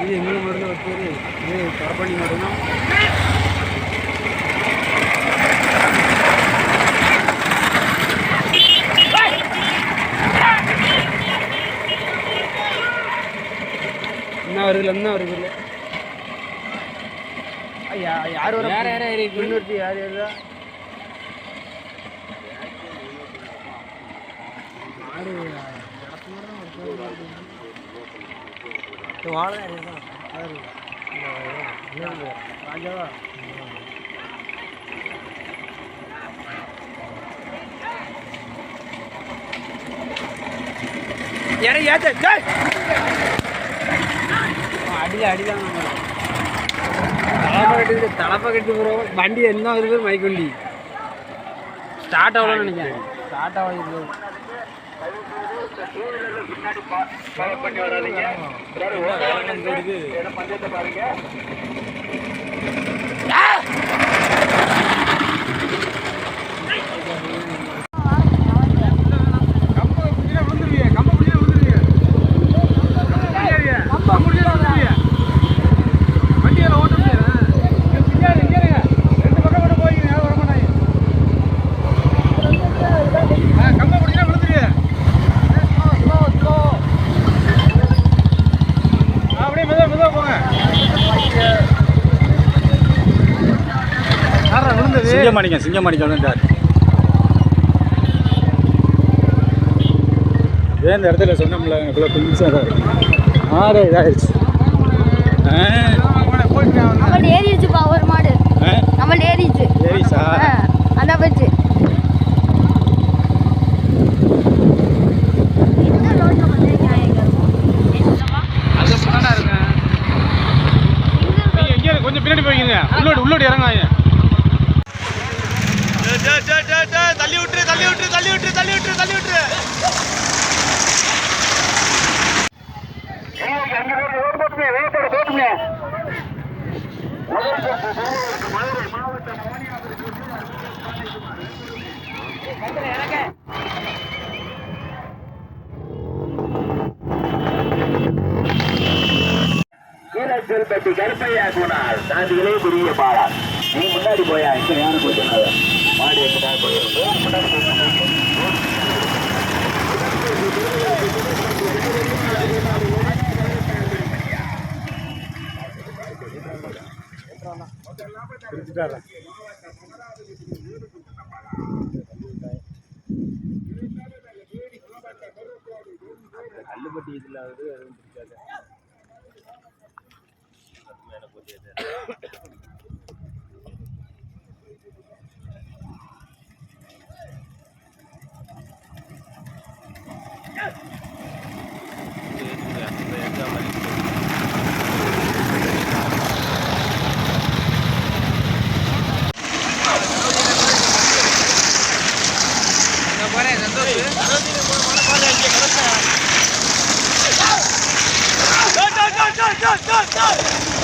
இது எங்களுக்கு மருந்து வச்சது இது கரப்பாணி மட்டும்தான் என்ன வருது என்ன வருது இல்லை. யார் வர யார் யார் இருக்கு? முன்னூற்றி யார் யாரா மாடு வாழை ராஜாவா யாரை ஏத்த அடியில் அடிதான் தலைப்பை கட்டி தலப்பை கட்டி போகிறோம் வண்டி என்ன வருது மைக் வண்டி ஸ்டார்ட் ஆகலன்னு நினைக்கிறேன். ஸ்டார்ட் ஆகுது அப்படியே யாரா விழுந்தது சிங்கமாணிக்கம் சிங்கமாணிக்கம் வந்தார் ஏன் இந்த இடத்துல சொன்னோம்ல இவ்வளோ பிஞ்சாக தான் மாடு இதாகிடுச்சு ஏறிடுச்சுப்பா ஒரு மாடு. நம்மள்ட்ட ஏறிடுச்சு ஏறிச்சா அதான் போச்சு. கொஞ்சம் பின்னாடி போய்க்கிறீங்க உள்ளோடி உள்ளோடி இறங்காங்க தள்ளி விட்டுரு தள்ளி விட்டுரு தள்ளி விட்டுரு தள்ளி விட்டுரு தள்ளி விட்டுரு. கீழச்செல்பட்டி கருப்பையா போனால் தாண்டிகளே பெரிய பாலா. நீ முன்னாடி போயா? இங்க யாரும் கொஞ்சம் மாடி எங்கிட்ட போய் கல்லுப்பட்டி இதில் வந்து எதுவும் பிடிக்காது não, não, não!